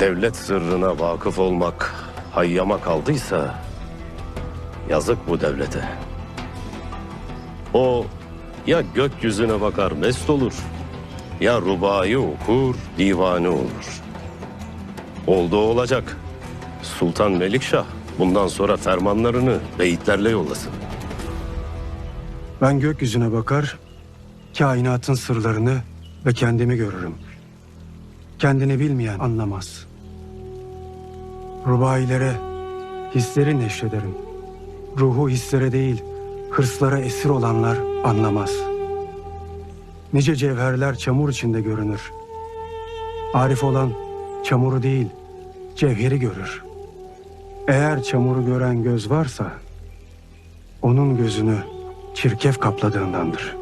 devlet sırrına vakıf olmak hayyama kaldıysa yazık bu devlete. O ya gökyüzüne bakar mest olur ya rubayı okur divane olur. Oldu olacak. Sultan Melikşah bundan sonra fermanlarını beyitlerle yollasın. Ben gökyüzüne bakar, kainatın sırlarını ve kendimi görürüm. Kendini bilmeyen anlamaz. Rubailere hisleri neşrederim. Ruhu hislere değil, hırslara esir olanlar anlamaz. Nice cevherler çamur içinde görünür. Arif olan çamuru değil, cevheri görür. Eğer çamuru gören göz varsa, onun gözünü çirkef kapladığındandır.